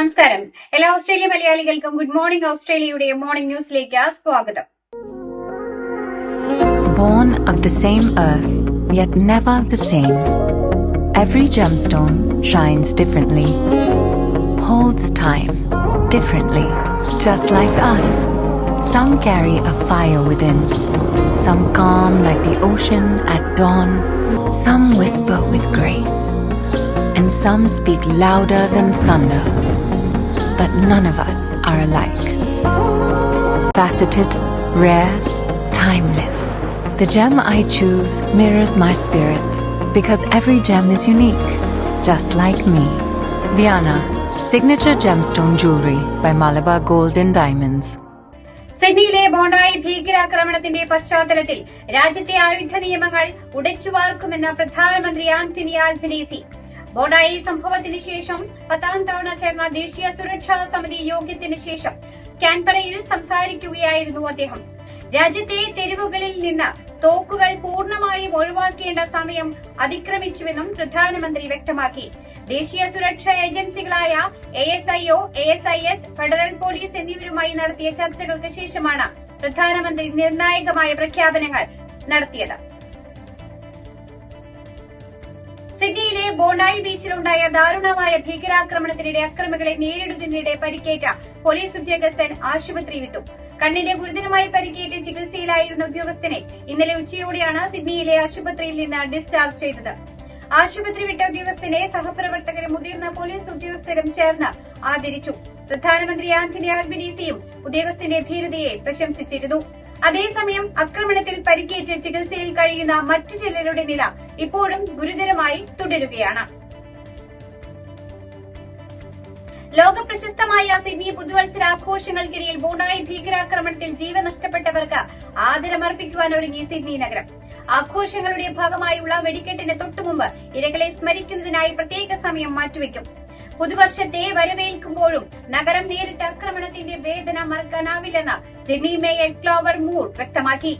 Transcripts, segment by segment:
നമസ്കാരം എല്ലാ ഓസ്ട്രേലിയ മലയാളികൾക്കും ഗുഡ് മോർണിംഗ് ഓസ്ട്രേലിയയുടെ മോർണിംഗ് ന്യൂസിലേക്ക് സ്വാഗതം Born of the same earth, yet never the same. Every gemstone shines differently, holds time differently, just like us. Some carry a fire within, some calm like the ocean at dawn, some whisper with grace, and some speak louder than thunder. But none of us are alike. Faceted, rare, timeless. The gem I choose mirrors my spirit because every gem is unique, just like me. Viana, signature gemstone jewelry by Malabar Gold and Diamonds. സിഡ്നിയിലെ ബോണ്ടായി ഭീകരാക്രമണത്തിന്റെ പശ്ചാത്തലത്തിൽ രാജ്യത്തെ ആയുധ നിയമങ്ങൾ ഉടച്ചുപാർക്കുമെന്ന് പ്രധാനമന്ത്രി Antony Albanese ബോണ്ടായി സംഭവത്തിന് ശേഷം പത്താം തവണ ചേർന്ന ദേശീയ സുരക്ഷാ സമിതി യോഗത്തിന് ശേഷം കാൻബറയിൽ സംസാരിക്കുകയായിരുന്നു അദ്ദേഹം. രാജ്യത്തെ തെരുവുകളിൽ നിന്ന് തോക്കുകൾ പൂർണമായും ഒഴിവാക്കേണ്ട സമയം അതിക്രമിച്ചുവെന്നും പ്രധാനമന്ത്രി വ്യക്തമാക്കി. ദേശീയ സുരക്ഷാ ഏജൻസികളായ A S I O A S I S federal police എന്നിവരുമായി നടത്തിയ ചർച്ചകൾക്ക് ശേഷമാണ് പ്രധാനമന്ത്രി നിർണായകമായ പ്രഖ്യാപനങ്ങൾ നടത്തിയത്. സിഡ്നിയിലെ ബോണ്ടായി ബീച്ചിലുണ്ടായ ദാരുണമായ ഭീകരാക്രമണത്തിനിടെ അക്രമികളെ നേരിടുന്നതിനിടെ പരിക്കേറ്റ പോലീസ് ഉദ്യോഗസ്ഥൻ ആശുപത്രി വിട്ടു. കണ്ണിന്റെ ഗുരുതരമായി പരിക്കേറ്റ് ചികിത്സയിലായിരുന്ന ഉദ്യോഗസ്ഥനെ ഇന്നലെ ഉച്ചയോടെയാണ് സിഡ്നിയിലെ ആശുപത്രിയിൽ നിന്ന് ഡിസ്ചാർജ് ചെയ്തത്. ആശുപത്രി വിട്ട ഉദ്യോഗസ്ഥനെ സഹപ്രവർത്തകരും മുതിർന്ന പോലീസ് ഉദ്യോഗസ്ഥരും ചേർന്ന് ആദരിച്ചു. പ്രധാനമന്ത്രി ആന്റണി ആൽബിനീസിയും ഉദ്യോഗസ്ഥന്റെ ധീരതയെ പ്രശംസിച്ചിരുന്നു. അതേസമയം ആക്രമണത്തിൽ പരിക്കേറ്റ് ചികിത്സയിൽ കഴിയുന്ന മറ്റു ചിലരുടെ നില ഇപ്പോഴും ഗുരുതരമായി തുടരുകയാണ്. ലോകപ്രശസ്തമായ സിഡ്നി പുതുവത്സരാഘോഷങ്ങൾക്കിടയിൽ ബൂണായി ഭീകരാക്രമണത്തിൽ ജീവൻ നഷ്ടപ്പെട്ടവർക്ക് ആദരമർപ്പിക്കുവാൻ ഒരുങ്ങി സിഡ്നി നഗരം. ആഘോഷങ്ങളുടെ ഭാഗമായുള്ള വെടിക്കെട്ടിന് തൊട്ടുമുമ്പ് ഇരകളെ സ്മരിക്കുന്നതിനായി പ്രത്യേക സമയം മാറ്റിവെക്കും. പുതുവർഷത്തെ വരവേൽക്കുമ്പോഴും നഗരം നേരിട്ട ആക്രമണത്തിന്റെ വേദന മറക്കാനാവില്ലെന്ന് സിഡ്നി മേയർ ക്ലോവർ മൂർ വ്യക്തമാക്കി.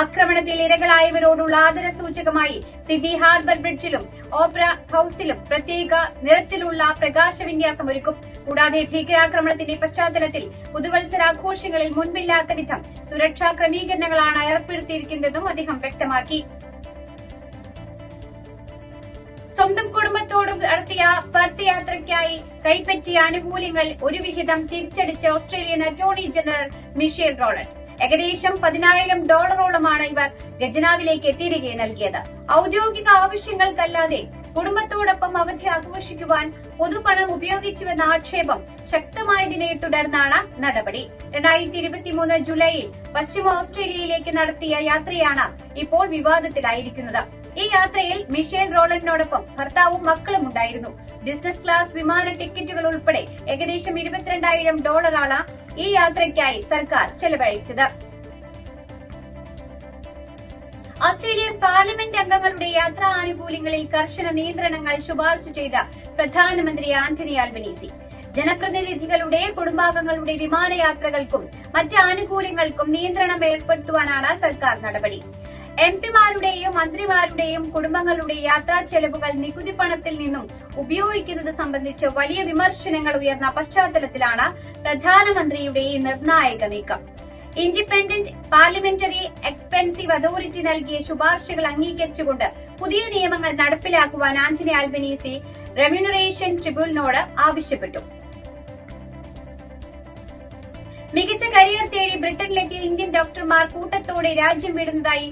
ആക്രമണത്തിൽ ഇരകളായവരോടുള്ള ആദരസൂചകമായി സിഡ്നി ഹാർബർ ബ്രിഡ്ജിലും ഓപ്ര ഹൌസിലും പ്രത്യേക നിറത്തിലുള്ള പ്രകാശവിന്യാസം ഒരുക്കും. കൂടാതെ ഭീകരാക്രമണത്തിന്റെ പശ്ചാത്തലത്തിൽ പുതുവത്സരാഘോഷങ്ങളിൽ മുൻപില്ലാത്ത വിധം സുരക്ഷാ ക്രമീകരണങ്ങളാണ് ഏർപ്പെടുത്തിയിരിക്കുന്നതും അദ്ദേഹം വ്യക്തമാക്കി. സ്വന്തം കുടുംബത്തോടും നടത്തിയ പർത്ത് യാത്രയ്ക്കായി കൈപ്പറ്റിയ ആനുകൂല്യങ്ങൾ ഒരു വിഹിതം തിരിച്ചടിച്ച Australian attorney general Michelle Rowland ഏകദേശം പതിനായിരം ഡോളറോളമാണ് ഇവർ ഗജനാവിലേക്ക് തിരികെ നൽകിയത്. ഔദ്യോഗിക ആവശ്യങ്ങൾക്കല്ലാതെ കുടുംബത്തോടൊപ്പം അവധി ആഘോഷിക്കുവാൻ പൊതുപണം ഉപയോഗിച്ചുവെന്ന ആക്ഷേപം ശക്തമായതിനെ തുടർന്നാണ് നടപടി. രണ്ടായിരത്തി ഇരുപത്തിമൂന്ന് ജൂലൈയിൽ പശ്ചിമ ഓസ്ട്രേലിയയിലേക്ക് നടത്തിയ യാത്രയാണ് ഇപ്പോൾ വിവാദത്തിലായിരിക്കുന്നത്. ഈ യാത്രയിൽ മിഷേൽ റോളണ്ടിനോടൊപ്പം ഭർത്താവും മക്കളും ഉണ്ടായിരുന്നു. ബിസിനസ് ക്ലാസ് വിമാന ടിക്കറ്റുകൾ ഉൾപ്പെടെ ഏകദേശം ഇരുപത്തിരണ്ടായിരം ഡോളറാണ് ഈ യാത്രയ്ക്കായി സർക്കാർ ചെലവഴിച്ചത്. ഓസ്ട്രേലിയൻ പാർലമെന്റ് അംഗങ്ങളുടെ യാത്രാ ആനുകൂല്യങ്ങളിൽ കർശന നിയന്ത്രണങ്ങൾ ശുപാർശ ചെയ്ത പ്രധാനമന്ത്രി ആന്റണി ആൽബനീസി. ജനപ്രതിനിധികളുടെ കുടുംബാംഗങ്ങളുടെ വിമാനയാത്രകൾക്കും മറ്റ് ആനുകൂല്യങ്ങൾക്കും നിയന്ത്രണം ഏർപ്പെടുത്തുവാനാണ് സർക്കാർ നടപടി. എം പിമാരുടെയും മന്ത്രിമാരുടെയും കുടുംബങ്ങളുടെ യാത്രാ ചെലവുകൾ നികുതി പണത്തിൽ നിന്നും ഉപയോഗിക്കുന്നത് സംബന്ധിച്ച് വലിയ വിമർശനങ്ങൾ ഉയർന്ന പശ്ചാത്തലത്തിലാണ് പ്രധാനമന്ത്രിയുടെ ഈ നിർണായക നീക്കം. ഇൻഡിപെൻഡന്റ് പാർലമെന്ററി എക്സ്പെൻസീവ് അതോറിറ്റി നൽകിയ ശുപാർശകൾ അംഗീകരിച്ചുകൊണ്ട് പുതിയ നിയമങ്ങൾ നടപ്പിലാക്കുവാൻ ആന്റണി ആൽബനീസി റെമ്യൂണറേഷൻ ട്രിബ്യൂണലിനോട് ആവശ്യപ്പെട്ടു. മികച്ച കരിയർ തേടി ബ്രിട്ടനിലെത്തിയ ഇന്ത്യൻ ഡോക്ടർമാർ കൂട്ടത്തോടെ രാജ്യം വിടുന്നതായി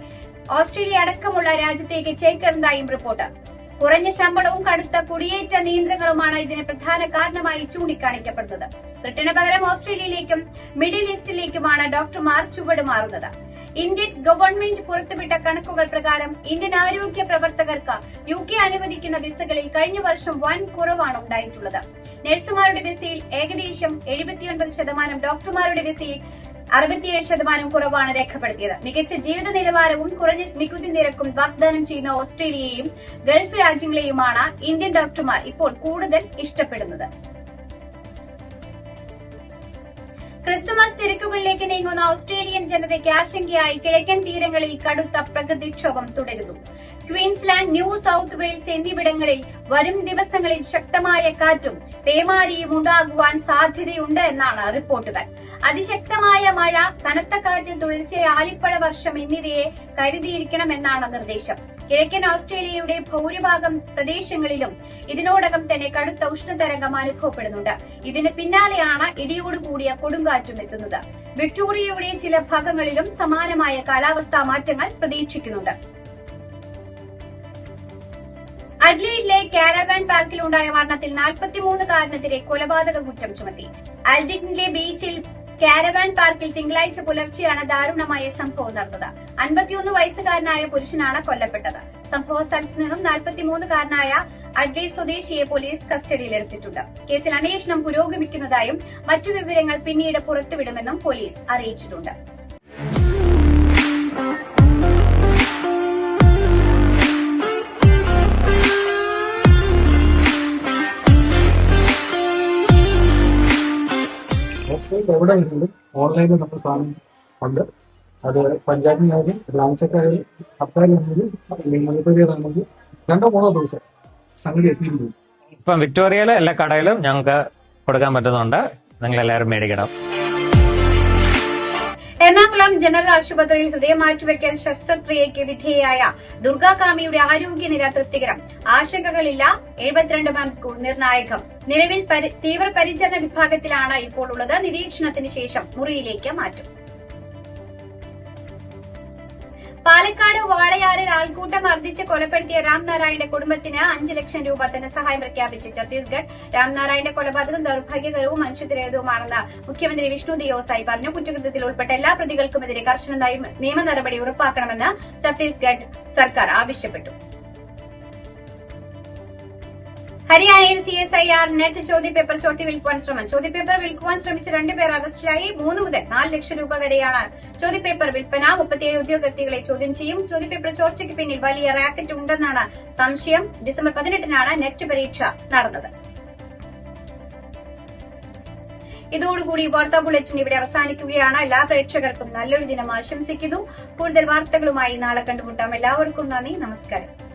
ഓസ്ട്രേലിയ അടക്കമുള്ള രാജ്യത്തേക്ക് ചേക്കേറുന്നതായും റിപ്പോർട്ട്. കുറഞ്ഞ ശമ്പളവും കടുത്ത കുടിയേറ്റ നിയന്ത്രണങ്ങളുമാണ് ഇതിന് പ്രധാന കാരണമായി ചൂണ്ടിക്കാണിക്കപ്പെടുന്നത്. ബ്രിട്ടന് പകരം ഓസ്ട്രേലിയയിലേക്കും മിഡിൽ ഈസ്റ്റിലേക്കുമാണ് ഡോക്ടർമാർ ചുവടുമാറുന്നത്. ഇന്ത്യൻ ഗവൺമെന്റ് പുറത്തുവിട്ട കണക്കുകൾ പ്രകാരം ഇന്ത്യൻ ആരോഗ്യ പ്രവർത്തകർക്ക് യു കെ അനുവദിക്കുന്ന വിസകളിൽ കഴിഞ്ഞ വർഷം വൻ കുറവാണ് ഉണ്ടായിട്ടുള്ളത്. നഴ്സുമാരുടെ വിസയിൽ ഏകദേശം എഴുപത്തിയൊൻപത് ശതമാനം ഡോക്ടർമാരുടെ വിസയിൽ അറുപത്തിയേഴ് ശതമാനം കുറവാണ് രേഖപ്പെടുത്തിയത്. മികച്ച ജീവിത നിലവാരവും കുറഞ്ഞ നികുതി നിരക്കും വാഗ്ദാനം ചെയ്യുന്ന ഓസ്ട്രേലിയയും ഗൾഫ് രാജ്യങ്ങളെയുമാണ് ഇന്ത്യൻ ഡോക്ടർമാർ ഇപ്പോൾ കൂടുതൽ ഇഷ്ടപ്പെടുന്നത്. ക്രിസ്തുമസ് തിരക്കുകളിലേക്ക് നീങ്ങുന്ന ഓസ്ട്രേലിയൻ ജനതയ്ക്ക് ആശങ്കയായി കിഴക്കൻ തീരങ്ങളിൽ കടുത്ത പ്രകൃതിക്ഷോഭം തുടരുന്നു. ക്വീൻസ്ലാൻഡ് ന്യൂ സൌത്ത് വെയിൽസ് എന്നിവിടങ്ങളിൽ വരും ദിവസങ്ങളിൽ ശക്തമായ കാറ്റും പേമാരിയും ഉണ്ടാകുവാൻ സാധ്യതയുണ്ട് എന്നാണ് റിപ്പോർട്ടുകൾ. അതിശക്തമായ മഴ കനത്ത കാറ്റ് തുടർച്ചയായ ആലിപ്പഴ വർഷം എന്നിവയെ കരുതിയിരിക്കണമെന്നാണ് നിർദ്ദേശം. കിഴക്കൻ ഓസ്ട്രേലിയയുടെ ഭൂരിഭാഗം പ്രദേശങ്ങളിലും ഇതിനോടകം തന്നെ കടുത്ത ഉഷ്ണതരംഗം അനുഭവപ്പെടുന്നുണ്ട്. ഇതിന് പിന്നാലെയാണ് ഇടിയോടുകൂടിയ കൊടുങ്കാറ്റും എത്തുന്നത്. വിക്ടോറിയയുടെ ചില ഭാഗങ്ങളിലും സമാനമായ കാലാവസ്ഥാ മാറ്റങ്ങൾ പ്രതീക്ഷിക്കുന്നുണ്ട്. അഡ്ലീഡിലെ കാരവാൻ പാർക്കിലുണ്ടായ മരണത്തിൽ നാൽപ്പത്തിമൂന്നുകാരനെതിരെ കൊലപാതക കുറ്റം ചുമത്തി. അൽഡിഗ്നിലെ ബീച്ചിൽ കാരവാൻ പാർക്കിൽ തിങ്കളാഴ്ച പുലർച്ചെയാണ് ദാരുണമായ സംഭവം നടന്നത്. അൻപത്തിയൊന്ന് വയസ്സുകാരനായ പുരുഷനാണ് കൊല്ലപ്പെട്ടത്. സംഭവ സ്ഥലത്ത് നിന്നും നാൽപ്പത്തിമൂന്നുകാരനായ അഡ്ലി സ്വദേശിയെ പോലീസ് കസ്റ്റഡിയിലെടുത്തിട്ടുണ്ട്. കേസിൽ അന്വേഷണം പുരോഗമിക്കുന്നതായും മറ്റു വിവരങ്ങൾ പിന്നീട് പുറത്തുവിടുമെന്നും പോലീസ് അറിയിച്ചിട്ടുണ്ട്. അപ്പോൾ എവിടെ വരുന്നുണ്ട് ഓൺലൈനിൽ നമ്മൾ സാധനം ഉണ്ട്. അത് പഞ്ചായത്തിനായാലും ബ്രാഞ്ചൊക്കെ ആയാലും മണിപ്പൂരിയാണെങ്കിലും രണ്ടോ മൂന്നോ ദിവസം സംഗതി എത്തിയിരുന്നു ഇപ്പം വിക്ടോറിയയിലെ എല്ലാ കടയിലും ഞങ്ങൾക്ക് കൊടുക്കാൻ പറ്റുന്നുണ്ട് നിങ്ങൾ എല്ലാവരും മേടിക്കണം. എറണാകുളം ജനറൽ ആശുപത്രിയിൽ ഹൃദയം മാറ്റിവെക്കാൻ ശസ്ത്രക്രിയയ്ക്ക് വിധേയയായ ദുർഗാകാമിയുടെ ആരോഗ്യനില തൃപ്തികരം. ആശങ്കകളില്ല. എഴുപത്തിരണ്ട് മണിക്കൂർ നിർണായകം. നിലവിൽ തീവ്രപരിചരണ വിഭാഗത്തിലാണ് ഇപ്പോൾ ഉള്ളത്. നിരീക്ഷണത്തിന് ശേഷം മുറിയിലേക്ക് മാറ്റും. പാലക്കാട് വാളയാറിൽ ആൾക്കൂട്ടം മർദ്ദിച്ച് കൊലപ്പെടുത്തിയ രാംനാരായണന്റെ കുടുംബത്തിന് അഞ്ച് ലക്ഷം രൂപ ധനസഹായം പ്രഖ്യാപിച്ചു ഛത്തീസ്ഗഡ്. രാംനാരായണന്റെ കൊലപാതകം ദൌർഭാഗ്യകരവും മനുഷ്യത്വരഹിതവുമാണെന്ന് മുഖ്യമന്ത്രി വിഷ്ണു ദിയോസായി പറഞ്ഞു. കുറ്റകൃത്യത്തിൽ ഉൾപ്പെട്ട എല്ലാ പ്രതികൾക്കുമെതിരെ കർശന നയം- നിയമ നടപടി ഉറപ്പാക്കണമെന്ന് ഛത്തീസ്ഗഡ് സർക്കാർ ആവശ്യപ്പെട്ടു. ഹരിയാനയിൽ C S I R net ചോദ്യപേപ്പർ ചോട്ടി വിൽക്കുവാൻ ശ്രമം. ചോദ്യപേപ്പർ വിൽക്കുവാൻ ശ്രമിച്ച രണ്ടുപേർ അറസ്റ്റിലായി. മൂന്ന് മുതൽ നാല് ലക്ഷം രൂപ വരെയാണ് ചോദ്യപേപ്പർ വിൽപ്പന. മുപ്പത്തിയേഴ് ഉദ്യോഗാർത്ഥികളെ ചോദ്യം ചെയ്യും. ചോദ്യപേപ്പർ ചോർച്ചയ്ക്ക് പിന്നിൽ വലിയ റാക്കറ്റ് ഉണ്ടെന്നാണ് സംശയം. ഡിസംബർ പതിനെട്ടിനാണ് നെറ്റ് പരീക്ഷ നടന്നത്. ഇതോടുകൂടി വാർത്താ ബുള്ളറ്റിൻ ഇവിടെ അവസാനിക്കുകയാണ്. എല്ലാ പ്രേക്ഷകർക്കും നല്ലൊരു ദിനം ആശംസിക്കുന്നു. കൂടുതൽ വാർത്തകളുമായി നാളെ കണ്ടുമുട്ടാം. എല്ലാവർക്കും നന്ദി. നമസ്കാരം.